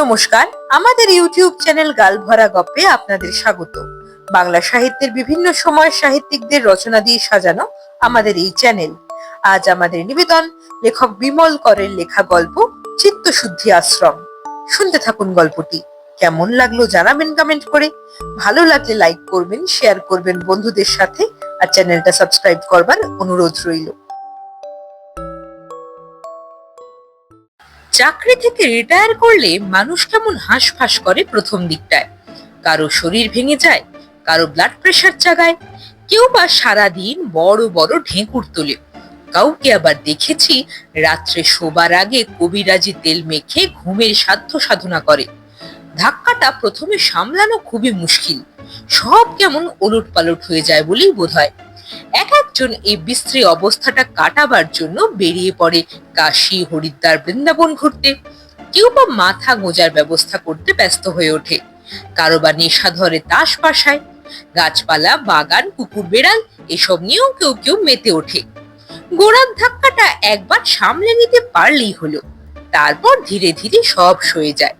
নমস্কার, আমাদের YouTube channel গালভরা গপ্পে আপনাদের স্বাগত। বাংলা সাহিত্যের বিভিন্ন সময়ের সাহিত্যিকদের রচনা দিয়ে সাজানো আমাদের এই চ্যানেল। আজ আমাদের নিবেদন, লেখক বিমল করের লেখা গল্প, চিত্তশুদ্ধি আশ্রম। শুনতে থাকুন গল্পটি। কেমন লাগল জানাবেন কমেন্ট করে। ভালো লাগলে লাইক করবেন শেয়ার করবেন বন্ধুদের সাথে, আর চ্যানেলটা সাবস্ক্রাইব করবার অনুরোধ রইল। চাকরি থেকে রিটায়ার করলে মানুষ কেমন হাঁসফাঁস করে প্রথম দিকটায়? কারও শরীর ভেঙে যায়, কারও ব্লাড প্রেশার জাগায়। কেউ বা সারাদিন বড় বড় ঢেঁকুর তোলে। কাউকে আবার দেখেছি রাত্রে শোবার আগে কবিরাজি তেল মেখে ঘুমের সাধ্য সাধনা করে। ধাক্কাটা প্রথমে সামলানো খুবই মুশকিল। সব কেমন ওলট পালট হয়ে যায় বলেই বোধ হয় এক একজন এই বিশ্রী অবস্থাটা কাটাবার জন্য বেরিয়ে পড়ে কাশী, হরিদ্বার, বৃন্দাবন ঘুরতে। কেউ বা মাথা গোজার ব্যবস্থা করতে ব্যস্ত হয়ে ওঠে। কারও বা নেশা ধরে তাস পাশায় গাছপালা, বাগান কুকুর বেড়াল এসব নিয়েও কেউ কেউ মেতে ওঠে। গোড়ার ধাক্কাটা একবার সামলে নিতে পারলেই হলো। তারপর ধীরে ধীরে সব সয়ে যায়।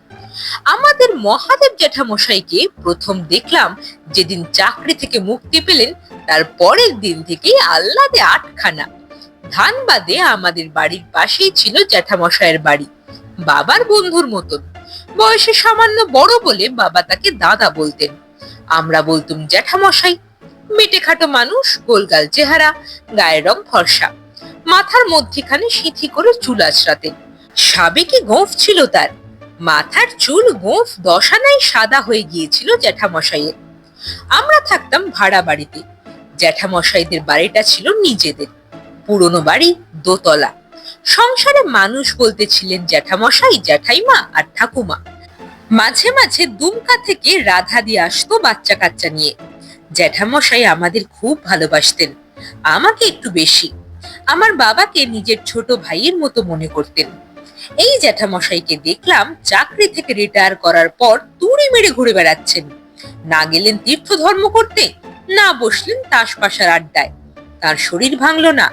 আমাদের মহাদেব জ্যাঠামশাইকে প্রথম দেখলাম যেদিন চাকরি থেকে মুক্তি পেলেন, তার পরের দিন থেকেই আহ্লাদে আটখানা। ধানবাদে আমাদের বাড়ির পাশেই ছিল জ্যাঠামশাইয়ের বাড়ি, বাবার বন্ধুর মতন। বয়সে সামান্য বড় বলে বাবা তাকে দাদা বলতেন। আমরা বলতুম, জ্যাঠামশাই মেটে খাটো মানুষ, গোলগাল চেহারা, গায়ের রং ফর্সা। মাথার মধ্যেখানে সিঁথি করে চুল আছড়াতেন সাবেকি গোঁফ ছিল তার। মাথার চুল গোঁফ দশানায় সাদা হয়ে গিয়েছিল জ্যাঠামশাইয়ের। আমরা থাকতাম ভাড়া বাড়িতে। জ্যাঠামশাইদের বাড়িটা ছিল নিজেদের। পুরনো বাড়ি দোতলা। সংসারে মানুষ বলতে ছিলেন জ্যাঠামশাই, জ্যাঠাইমা আর ঠাকুমা। মাঝে মাঝে দুমকা থেকে রাধা দিয়ে আসতো বাচ্চা কাচ্চা নিয়ে। জ্যাঠামশাই আমাদের খুব ভালোবাসতেন। আমাকে একটু বেশি। আমার বাবাকে নিজের ছোট ভাইয়ের মতো মনে করতেন। এই জ্যাঠামশাইকে দেখলাম চাকরি থেকে রিটায়ার করার পর তুড়ি মেরে ঘুরে বেড়াচ্ছেন। না গেলেন তীর্থ ধর্ম করতে, না বসলেন তাস পাশার আড্ডায়। তার শরীর ভাঙলো না,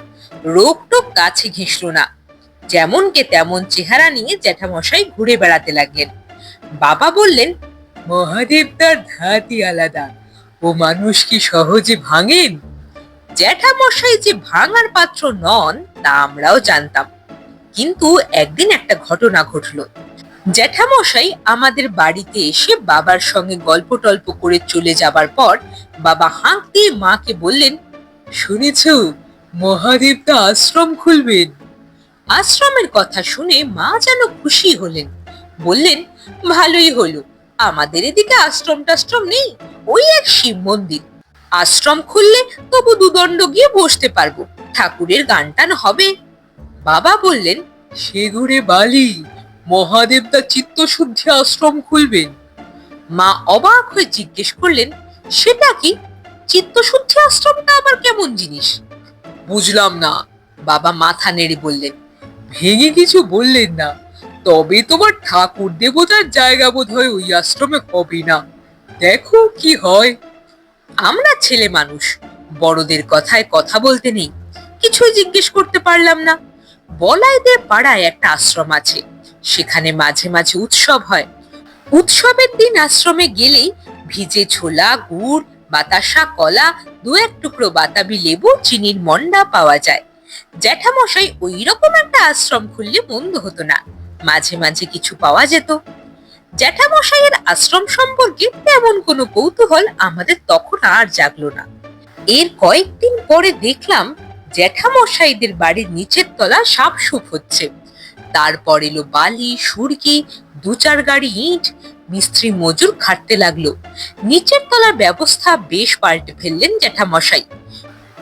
রোগ টোক গাছে ঘেঁষলো না। যেমন কে তেমন চেহারা নিয়ে জ্যাঠামশাই ঘুরে বেড়াতে লাগলেন। বাবা বললেন, মহাদেব তার ধাতি আলাদা, ও মানুষ কি সহজে ভাঙেন? জ্যাঠামশাই যে ভাঙার পাত্র নন, তা আমরাও জানতাম। কিন্তু একদিন একটা ঘটনা ঘটলো। জ্যাঠামশাই আমাদের বাড়িতে এসে বাবার সঙ্গে গল্প টল্প করে চলে যাবার পর বাবা হাঁক দিয়ে মাকে বললেন, শুনেছ মহাদেব তা আশ্রম খুলবেন। আশ্রমের কথা শুনে মা যেন খুশি হলেন। বললেন, ভালোই হলো, আমাদের এদিকে আশ্রম টাশ্রম নেই, ওই এক শিব মন্দির। আশ্রম খুললে তবু দুদণ্ড গিয়ে বসতে পারব, ঠাকুরের গান টান হবে। বাবা বললেন, সে ঘুরে বালি, মহাদেব তা চিত্তশুদ্ধি আশ্রম খুলবেন। মা অবাক হয়ে জিজ্ঞেস করলেন, সেটা কি? চিত্তশুদ্ধি আশ্রমটা আবার কেমন জিনিস? বুঝলাম না। বাবা মাথা নেড়ে বললেন, ভেঙে কিছু বললেন না, তবে তোমার ঠাকুর দেবতার জায়গা বোধ হয় ওই আশ্রমে হবে না। দেখো কি হয়। আমরা ছেলে মানুষ, বড়দের কথায় কথা বলতে নেই, কিছুই জিজ্ঞেস করতে পারলাম না। বলাইদের পাড়ায় একটা আশ্রম আছে। সেখানে মাঝে মাঝে উৎসব হয়। উৎসবের দিন আশ্রমে গেলেই ভিজে ছোলা, গুড়, বাতাসা, কলা দু এক টুকরো বাতাবি লেবু, চিনির মন্ডা পাওয়া যায়। জ্যাঠামশাই ওই রকম একটা আশ্রম খুললে মন্দ হতো না। মাঝে মাঝে কিছু পাওয়া যেত। জ্যাঠামশাইয়ের আশ্রম সম্পর্কে তেমন কোনো কৌতূহল আমাদের তখন আর জাগলো না। এর কয়েকদিন পরে দেখলাম জ্যাঠামশাইদের বাড়ির নিচের তলা সাপ সুপ হচ্ছে। তারপর এলো বালি, সুরকি দু চার গাড়ি ইট, মিস্ত্রি মজুর খাটতে লাগল। নিচের তলার ব্যবস্থা বেশ পাল্টে ফেললেন জ্যাঠামশাই।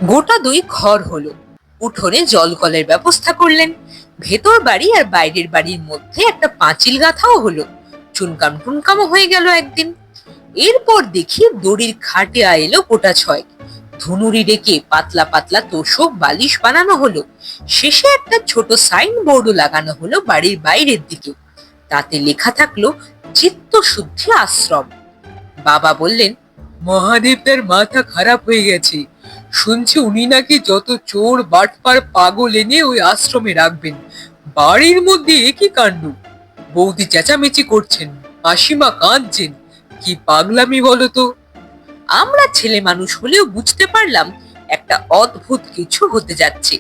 গোটা দুই ঘর হলো। উঠোনে জল কলের ব্যবস্থা করলেন। ভেতর বাড়ি আর বাইরের বাড়ির মধ্যে একটা পাঁচিল গাথাও হলো। চুনকাম টুনকামও হয়ে গেল একদিন। এরপর দেখি দড়ির খাটে এলো গোটা ছয়। ধুনুরি রেখে পাতলা পাতলা তোষক বালিশ বানানো হলো। শেষে একটা ছোট সাইন বোর্ডও লাগানো হলো বাড়ির বাইরের দিকে। তাতে লেখা থাকল, চিত্ত শুদ্ধি আশ্রম। বাবা বললেন, মহাদেব তার মাথা খারাপ হয়ে গেছে। শুনছি উনি নাকি যত চোর, বাটপার, পাগল এনে ওই আশ্রমে রাখবেন। বাড়ির মধ্যে একই কাণ্ড? বৌদি চেঁচামেচি করছেন, মাসিমা কাঁদছেন। কি পাগলামি বলো তো? আমরা ছেলে মানুষ হলেও বুঝতে পারলাম একটা অদ্ভুত কিছু হতে যাচ্ছে।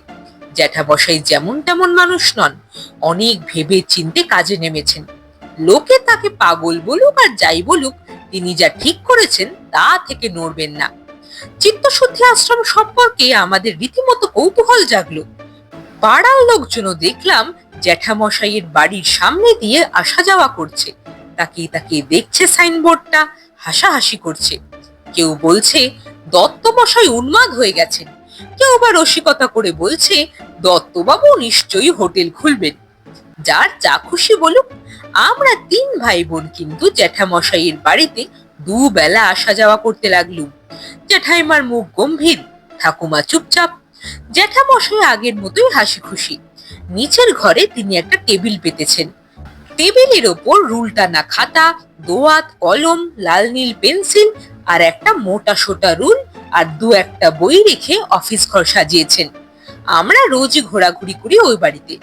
জ্যাঠামশাই যেমন তেমন মানুষ নন, অনেক ভেবে চিনতে কাজে নেমেছেন। লোকে তাকে পাগল বলুক আর যাই বলুক, তিনি যা ঠিক করেছেন তা থেকে নড়বেন না। চিত্তশুদ্ধি আশ্রম সম্পর্কে আমাদের রীতিমতো কৌতূহল জাগলো। পাড়ার লোকজনও দেখলাম জ্যাঠামশাইয়ের বাড়ির সামনে দিয়ে আসা যাওয়া করছে। তাকিয়ে তাকিয়ে দেখছে সাইনবোর্ডটা, হাসাহাসি করছে। কেউ বলছে দত্তমশাই উন্মাদ হয়ে গেছেন। কেউ বা রসিকতা করে বলছে দত্তবাবু নিশ্চয়ই হোটেল খুলবেন। যার যা খুশি বলুক, আমরা তিন ভাই বোন কিন্তু জ্যাঠামশাইয়ের বাড়িতে দুবেলা আসা যাওয়া করতে লাগলুম। জ্যাঠাইমার মুখ গম্ভীর, ঠাকুমা চুপচাপ। জ্যাঠামশাই আগের মতোই হাসি খুশি। নিচের ঘরে তিনি একটা টেবিল পেতেছেন। টেবিলের ওপর রুল টানা খাতা দোয়াত কলম, লাল নীল পেন্সিল আর একটা মোটা সোটা রুল আর দু একটা বই রেখে অফিস ঘর সাজিয়েছেন। আমরা রোজই ঘোরাঘুরি করি ওই বাড়িতে।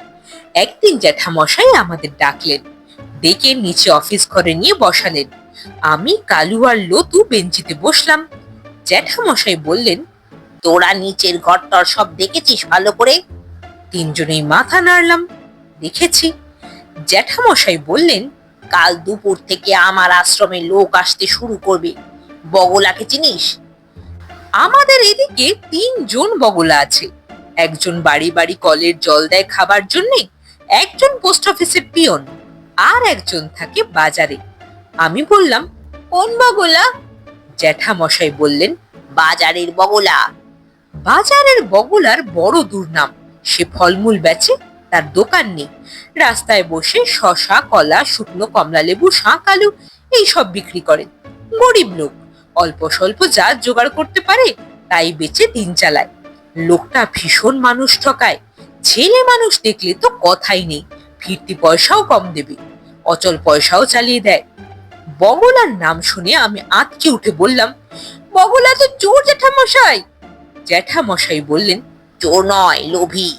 একদিন জ্যাঠামশাই আমাদের ডাকলেন। ডেকে নিচে অফিস ঘরে নিয়ে বসালেন। আমি, কালু আর লতু বেঞ্চিতে বসলাম। জ্যাঠামশাই বললেন, তোরা নিচের ঘরটর সব দেখেছিস ভালো করে? তিনজনেই মাথা নাড়লাম। দেখেছি। জ্যাঠামশাই বললেন কাল দুপুর থেকে আমার আশ্রমে লোক আসতে শুরু করবে। বগলাকে চিনিস? আমাদের এদিকে তিনজন বগলা আছে। একজন বাড়ি বাড়ি কলের জল দেয় খাবার জন্যে, একজন পোস্ট অফিসের পিয়ন, আর একজন থাকে বাজারে। আমি বললাম, কোন বগলা? জ্যাঠামশাই বললেন, বাজারের বগলা। বাজারের বগলার বড় দুর্নাম, সে ফলমূল বেচে তার দোকান নেই। রাস্তায় বসে শশা, কলা, শুকনো কমলা লেবু শাঁক আলু এইসব বিক্রি করেন গরিব লোক, অল্প স্বল্প যা জোগাড় করতে পারে তাই বেচে দিন চালায়। লোকটা ভীষণ মানুষ ঠকায়। ছেলে মানুষ দেখলে তো কথাই নেই, ফিরতি পয়সাও কম দেবে, অচল পয়সাও চালিয়ে দেয়। বগলার নাম শুনে আমি আঁতকে উঠে বললাম, বগলা তো চোর জ্যাঠামশাই। জ্যাঠামশাই বললেন, চোর নয়, লোভী।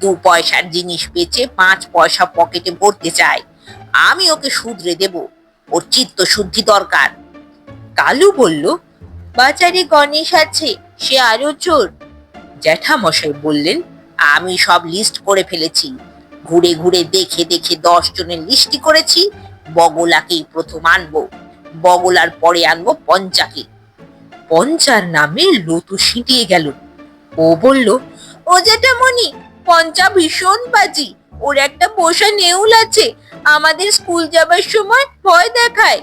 দু পয়সার জিনিস বেচে পাঁচ পয়সা পকেটে ভরতে চায়। আমি ওকে শুধরে দেব। ওর চিত্ত শুদ্ধি দরকার। কালু বলল, বাজারে গণেশ আছে, সে আরও চোর জ্যাঠামশাই বললেন, আমি সব লিস্ট করে ফেলেছি। ঘুরে ঘুরে দেখে দেখে দশ জনের লিস্টি করেছি। বগলাকেই প্রথম আনব। বগলার পরে আনব পঞ্চাকে। পঞ্চার নামে লতু সিঁটিয়ে গেল। ও বলল, ও মনি পঞ্চা ভীষণ বাজি। ওর একটা পোষা নেউল আছে, আমাদের স্কুল যাবার সময় ভয় দেখায়।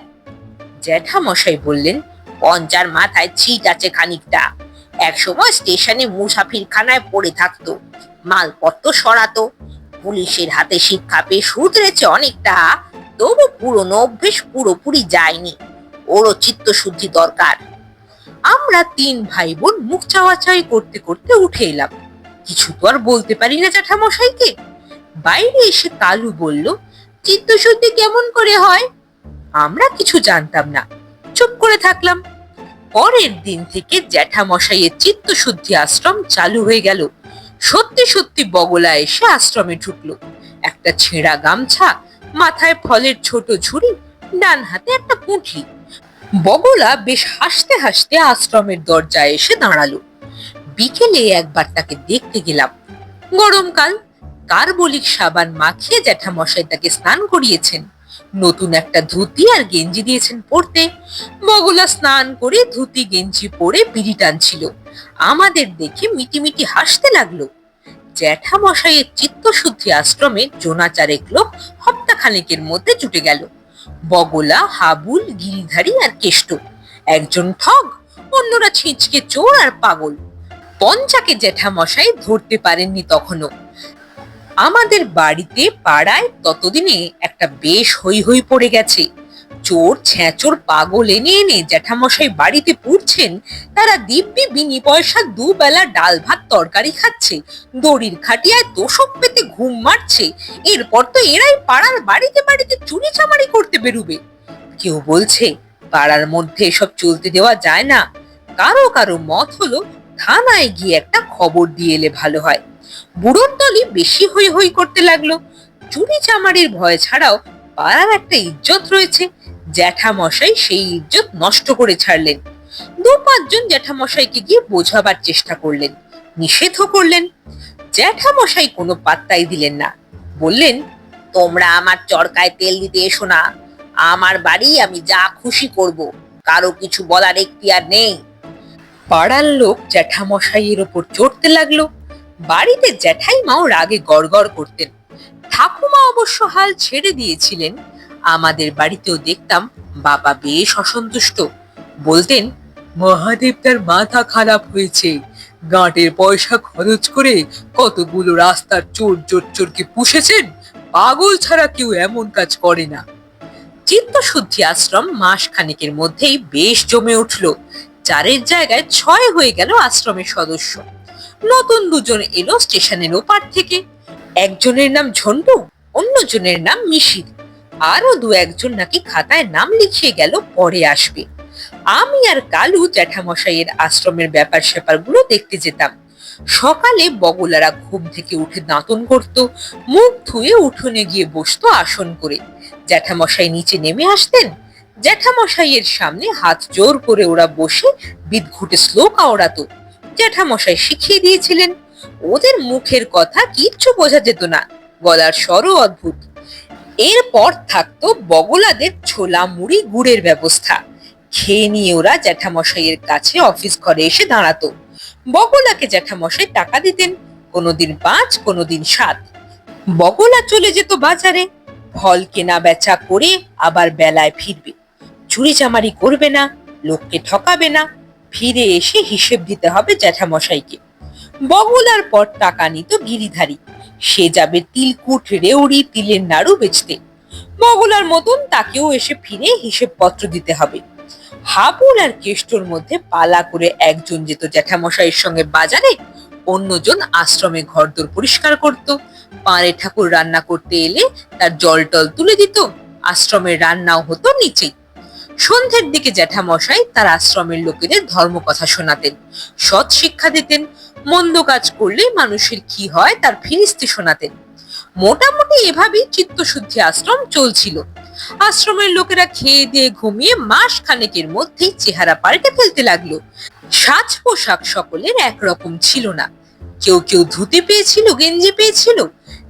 জ্যাঠামশাই বললেন, পঞ্চার মাথায় ছিট আছে খানিকটা। একসময় স্টেশনে মুসাফিরখানায় পড়ে থাকতো, মালপত্র সরাতো। পুলিশের হাতে শিক্ষা পেয়ে শুধরেছে অনেকটা, তবু পুরনো অভ্যেস পুরোপুরি যায়নি। ওরও চিত্তশুদ্ধি দরকার। আমরা তিন ভাই বোন মুখ চাওয়াচাই করতে করতে উঠে এলাম। কিছু তো আর বলতে পারি না জ্যাঠামশাইকে। বাইরে এসে কালু বলল, চিত্তশুদ্ধি কেমন করে হয়? আমরা কিছু জানতাম না। চুপ করে থাকলাম। পরের দিন থেকে জ্যাঠামশাইয়ের চিত্তশুদ্ধি আশ্রম চালু হয়ে গেল। সত্যি সত্যি বগলা এসে আশ্রমে ঢুকলো। একটা ছেঁড়া গামছা, মাথায় ফলের ছোট ঝুড়ি, ডান হাতে একটা পুঁটলি বগলা বেশ হাসতে হাসতে আশ্রমের দরজায় এসে দাঁড়াল। বিকেলে একবার তাকে দেখতে গেলাম। গরমকাল কার্বলিক সাবান মাখিয়ে জ্যাঠামশাই তাকে স্নান করিয়েছেন। নতুন একটা ধুতি আর গেঞ্জি দিয়েছেন পরতে। বগলা স্নান করে ধুতি, গেঞ্জি পরে বিড়ি টানছিল। আমাদের দেখে মিটিমিটি হাসতে লাগল। জ্যাঠামশাইয়ের চিত্তশুদ্ধি আশ্রমে জোনা চারেক লোক হপ্তাখানেকের মধ্যে জুটে গেল। বগলা, হাবুল গিরিধারী আর কেষ্ট। একজন ঠগ, অন্যরা ছিঁচকে চোর আর পাগল। পঞ্চাকে জ্যাঠামশাই ধরতে পারেননি তখনও। আমাদের বাড়িতে পাড়ায় ততদিনে একটা বেশ হই হই পড়ে গেছে। চোর ছ্যাঁচোর পাগল এনে এনে জ্যাঠামশাই বাড়িতে পুড়ছেন, তারা দিব্যি বিনি পয়সা দুবেলা ডাল ভাত তরকারি খাচ্ছে, দড়ির খাটিয়ায় তোষক পেতে ঘুম মারছে, এরপর তো এরাই পাড়ার বাড়িতে বাড়িতে চুরি চামারি করতে বেরুবে। কেউ বলছে, পাড়ার মধ্যে এসব চলতে দেওয়া যায় না। কারও কারও মত হলো থানায় গিয়ে একটা খবর দিয়ে এলে ভালো হয়। বুড়োর দলই বেশি হই হই করতে লাগল। চুরি চামারির ভয় ছাড়াও পাড়ার একটা ইজ্জত রয়েছে। জ্যাঠামশাই সেই ইজ্জত নষ্ট করে ছাড়লেন। দু পাঁচজন জ্যাঠামশাইকে গিয়ে বোঝাবার চেষ্টা করলেন। নিষেধও করলেন। জ্যাঠামশাই কোনো পাত্তাই দিলেন না। বললেন, তোমরা আমার চরকায় তেল দিতে এসো না। আমার বাড়ি আমি যা খুশি করব। কারও কিছু বলার এখতিয়ার নেই। পাড়ার লোক জ্যাঠামশাইয়ের ওপর চড়তে লাগল। বাড়িতে জ্যাঠাইমাও রাগে গড়গড় করতেন। ঠাকুমা অবশ্য হাল ছেড়ে দিয়েছিলেন। আমাদের বাড়িতেও দেখতাম বাবা বেশ অসন্তুষ্ট। বলতেন, মহাদেব তার মাথা খারাপ হয়েছে। গাঁটের পয়সা খরচ করে কতগুলো রাস্তার চোর চোর চোরকে পুষেছেন? পাগল ছাড়া কেউ এমন কাজ করে না। চিত্তশুদ্ধি আশ্রম মাস খানেকের মধ্যেই বেশ জমে উঠল। চারের জায়গায় ছয় হয়ে গেল আশ্রমের সদস্য। নতুন দুজন এলো স্টেশনের ওপার থেকে। একজনের নাম ঝন্টু, অন্যজনের নাম মিশির। আরও দু একজন নাকি খাতায় নাম লিখিয়ে গেল, পরে আসবে। আমি আর কালু জ্যাঠামশাইয়ের আশ্রমের ব্যাপার স্যাপারগুলো দেখতে যেতাম। সকালে বগলারা ঘুম থেকে উঠে দাঁতন করত, মুখ ধুয়ে উঠোনে গিয়ে বসতো আসন করে। জ্যাঠামশাই নিচে নেমে আসতেন জ্যাঠামশাইয়ের সামনে হাত জোর করে ওরা বসে বিদঘুটে শ্লোক আওড়াতো। জ্যাঠামশাই শিখিয়ে দিয়েছিলেন, ওদের মুখের কথা কিচ্ছু বোঝা যেত না, গলার স্বরও অদ্ভুত। এরপর থাকতো বগলাদের ছোলা মুড়ি গুড়ের ব্যবস্থা। খেয়ে নিয়ে ওরা জ্যাঠামশাইয়ের কাছে অফিস ঘরে এসে দাঁড়াতো। বগলাকে জ্যাঠামশাই টাকা দিতেন, কোনোদিন পাঁচ, কোনোদিন সাত। বগলা চলে যেত বাজারে, ফল কেনা বেচা করে আবার বেলায় ফিরবে। চুরি চামারি করবে না, লোককে ঠকাবে না। ফিরে এসে হিসেব দিতে হবে জ্যাঠামশাইকে। বগলার পর টাকা নিত গিরিধারী। সে যাবে তিলকুট রেউড়ি, তিলের নাড়ু বেচতে। বগলার মতন তাকেও এসে ফিরে হিসেবপত্র দিতে হবে। হাবুল আর কেষ্টর মধ্যে পালা করে একজন যেত জ্যাঠামশাইয়ের সঙ্গে বাজারে, অন্যজন আশ্রমে ঘরদোর পরিষ্কার করত। পাঁড়ে ঠাকুর রান্না করতে এলে তার জল টল তুলে দিত, আশ্রমের রান্নাও হতো নিচেই। সন্ধ্যের দিকে জ্যাঠামশাই তার আশ্রমের লোকেদের ধর্ম কথা শোনাতেন। সৎ শিক্ষা দিতেন, মন্দ কাজ করলে মানুষের কি হয় তার ফিরিস্তি শোনাতেন। মোটামুটি এভাবেই চিত্তশুদ্ধি আশ্রম চলছিল। আশ্রমের লোকেরা খেয়ে দিয়ে ঘুমিয়ে মাস খানেকের মধ্যেই চেহারা পাল্টে ফেলতে লাগল। সাজ পোশাক সকলের একরকম ছিল না। কেউ কেউ ধুতি পেয়েছিল, গেঞ্জি পেয়েছিল।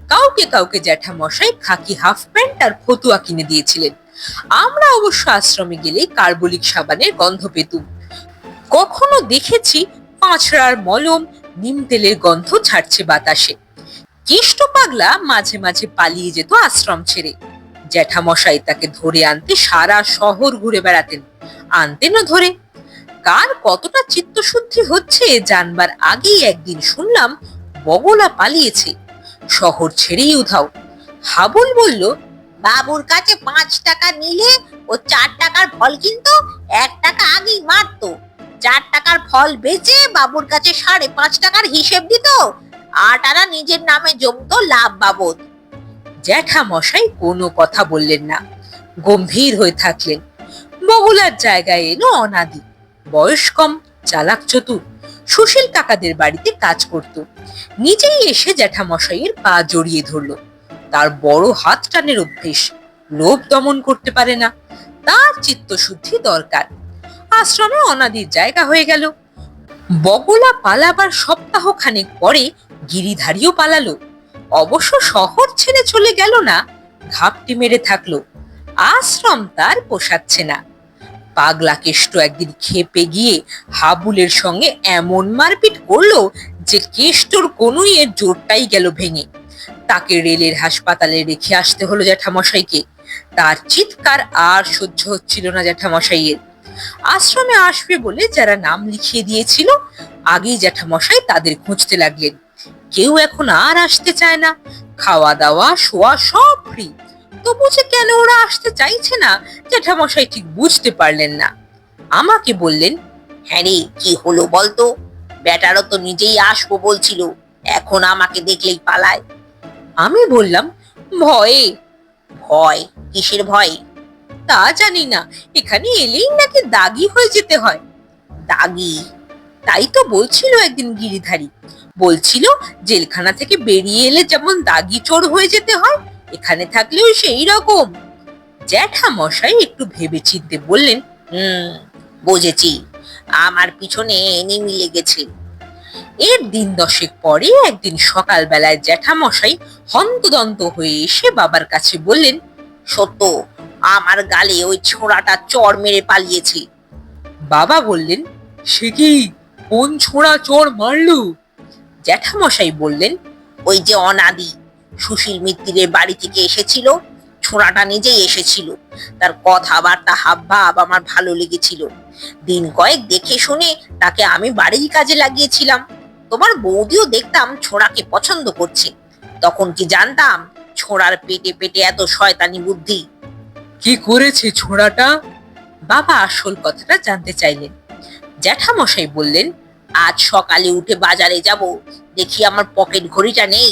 কাউকে কাউকে জ্যাঠামশাই খাকি হাফ প্যান্ট আর ফতুয়া কিনে দিয়েছিলেন। আমরা অবশ্য আশ্রমে গেলে কার্বলিক সাবানের গন্ধ পেতুম। কখনো দেখেছি পাঁচড়ার মলম নিম তেলের গন্ধ ছাড়ছে বাতাসে। কেষ্ট পাগলা মাঝে মাঝে পালিয়ে যেত আশ্রম ছেড়ে। জ্যাঠামশাই তাকে ধরে আনতে সারা শহর ঘুরে বেড়াতেন। আনতেনও ধরে। কার কতটা চিত্তশুদ্ধি হচ্ছে জানবার আগেই একদিন শুনলাম বগলা পালিয়েছে। শহর ছেড়েই উধাও। হাবুল বলল বাবুর কাছে পাঁচ টাকা নিলে ও চার টাকার ফল কিনতো, এক টাকা আগেই মারতো। চার টাকার ফল বেচে বাবুর কাছে সাড়ে পাঁচ টাকার হিসেব দিত আট আনা নিজের নামে জমতো লাভ বাবদ। জ্যাঠামশাই কোনো কথা বললেন না, গম্ভীর হয়ে থাকলেন। বগুলার জায়গায় এলো অনাদি। বয়স কম, চালাক চতুর, সুশীল কাকাদের বাড়িতে কাজ করত। নিজেই এসে জ্যাঠামশাইয়ের পা জড়িয়ে ধরল। তার বড় হাত টানের অভ্যেস। লোভ দমন করতে পারে না। তার চিত্তশুদ্ধি দরকার। আশ্রমে অনাদির জায়গা হয়ে গেল। বগলা পালাবার সপ্তাহ খানেক পরে গিরিধারীও পালালো। অবশ্য শহর ছেড়ে চলে গেল না, ঘাপটি মেরে থাকল। আশ্রম তার পোষাচ্ছে না। পাগলা কেষ্ট একদিন খেপে গিয়ে হাবুলের সঙ্গে এমন মারপিট করল যে কেষ্টর কোনোই এর জোরটাই গেল ভেঙে। তাকে রেলের হাসপাতালে রেখে আসতে হলো জ্যাঠামশাইকে। তার চিৎকার আর সহ্য হচ্ছিল না জ্যাঠামশাইয়ের। আশ্রমে আসবে বলে যারা নাম লিখিয়ে দিয়েছিল, আগেই জ্যাঠামশাই তাদের খুঁজতে লাগলেন। কেউ এখন আর আসতে চায় না। খাওয়া দাওয়া, শোয়া সব ফ্রি তবু যে কেন ওরা আসতে চাইছে না, জ্যাঠামশাই ঠিক বুঝতে পারলেন না। আমাকে বললেন হ্যাঁ রে, কি হলো বলতো? বেটারও তো নিজেই আসব বলছিল। এখন আমাকে দেখলেই পালায়। আমি বললাম, ভয়ে, ভয়, কিসের ভয়? তা জানি না, এখানে এলেই নাকি দাগি হয়ে যেতে হয়। দাগি? তাই তো বলছিল একদিন গিরিধারী। বলছিল জেলখানা থেকে বেরিয়ে এলে যেমন দাগি চোর হয়ে যেতে হয়, এখানে থাকলেও সেই রকম। জ্যাঠা মশাই একটু ভেবে চিনতে বললেন, হুম, বুঝেছি। আমার পিছনে এনিমি লেগেছে। এর দিন দশেক পরে একদিন সকালবেলায় জ্যাঠামশাই হন্তদন্ত হয়ে এসে বাবার কাছে বললেন, সত্য, আমার গালে ওই ছোড়াটা চড় মেরে পালিয়েছে। বাবা বললেন, সে কি, কোন ছোড়া চোর মারলু? জ্যাঠামশাই বললেন, ওই যে অনাদি, সুশীল মিত্তিরের বাড়ি থেকে এসেছিল, ছোড়াটা নিজেই এসেছিল। তার কথাবার্তা হাবভাব আমার ভালো লেগেছিল। দিন কয়েক দেখে শুনে তাকে আমি বাড়ির কাজে লাগিয়েছিলাম। তোমার বৌদিও দেখতাম ছোড়াকে পছন্দ করছে। তখন কি জানতাম ছোড়ার পেটে পেটে এত শয়তানি বুদ্ধি। কি করেছে ছোড়াটা? বাবা আসল কথাটা জানতে চাইলেন। জ্যাঠামশাই বললেন আজ সকালে উঠে বাজারে যাব দেখি আমার পকেট ঘড়িটা নেই।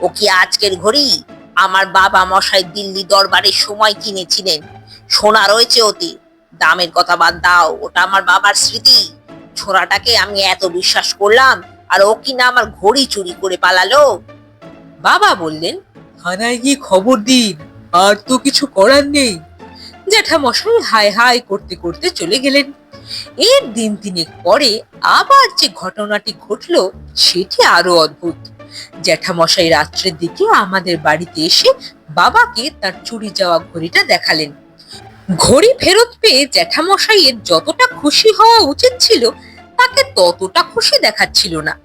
ও কি আজকের ঘড়ি? আমার বাবা মশাই দিল্লি দরবারের সময় কিনেছিলেন। সোনা রয়েছে ওতে। দামের কথা বাদ দাও ওটা আমার বাবার স্মৃতি। ছোড়াটাকে আমি এত বিশ্বাস করলাম আর ও কিনা আমার ঘড়ি চুরি করে পালালো? বাবা বললেন থানায় গিয়ে খবর দিন আর তো কিছু করার নেই। জ্যাঠামশাই হাই হাই করতে করতে চলে গেলেন। এর দিন তিনেক পরে আবার যে ঘটনাটি ঘটলো সেটি আরও অদ্ভুত। জ্যাঠামশাই রাত্রের দিকে আমাদের বাড়িতে এসে বাবাকে তার চুরি যাওয়া ঘড়িটা দেখালেন। ঘড়ি ফেরত পেয়ে জ্যাঠামশাইয়ের যতটা খুশি হওয়া উচিত ছিল, তাকে ততটা খুশি দেখাচ্ছিল না।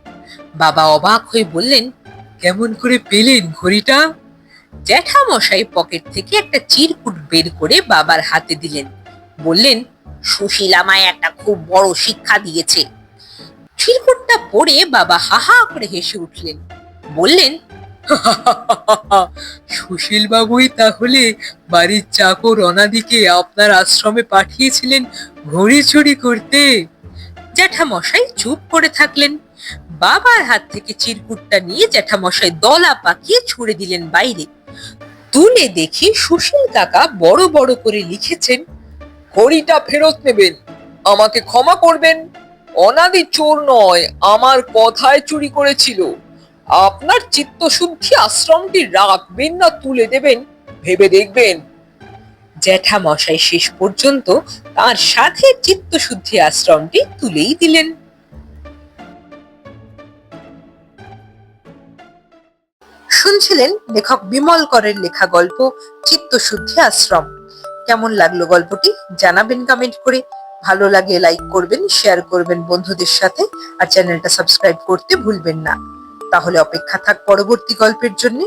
বাবা অবাক হয়ে বললেন, কেমন করে পেলেন ঘড়িটা? জ্যাঠামশাই পকেট থেকে একটা চিরকুট বের করে বাবার হাতে দিলেন। বললেন, সুশীল আমায় একটা খুব বড় শিক্ষা দিয়েছে। চিরকুটটা পড়ে বাবা হাহা করে হেসে উঠলেন। বললেন সুশীল বাবুই তাহলে বাড়ির চাকর অনাদিকে আপনার আশ্রমে পাঠিয়েছিলেন ঘড়ি চুরি করতে? জ্যাঠামশাই চুপ করে থাকলেন। বাবার হাত থেকে চিরকুটটা নিয়ে জ্যাঠামশাই দলা পাকিয়ে ছুড়ে দিলেন বাইরে। তুলে দেখি সুশীল কাকা বড় বড় করে লিখেছেন, ঘড়িটা ফেরত নেবেন, আমাকে ক্ষমা করবেন। অনাদি চোর নয়, আমার কথায় চুরি করেছিল। আপনার চিত্তশুদ্ধি আশ্রমটি রাখবেন না, তুলে দেবেন। ভেবে দেখবেন। জ্যাঠা জ্যাঠামশাই শেষ পর্যন্ত তার সাথে চিত্তশুদ্ধি আশ্রমটি তুলেই দিলেন। শুনছিলেন লেখক বিমল করের লেখা গল্প, চিত্তশুদ্ধি আশ্রম। কেমন লাগল গল্পটি? জানাবেন কমেন্ট করে। ভালো লাগে লাইক করবেন শেয়ার করবেন বন্ধুদের সাথে। আর চ্যানেলটা সাবস্ক্রাইব করতে ভুলবেন না। তাহলে অপেক্ষা থাক পরবর্তী গল্পের জন্য।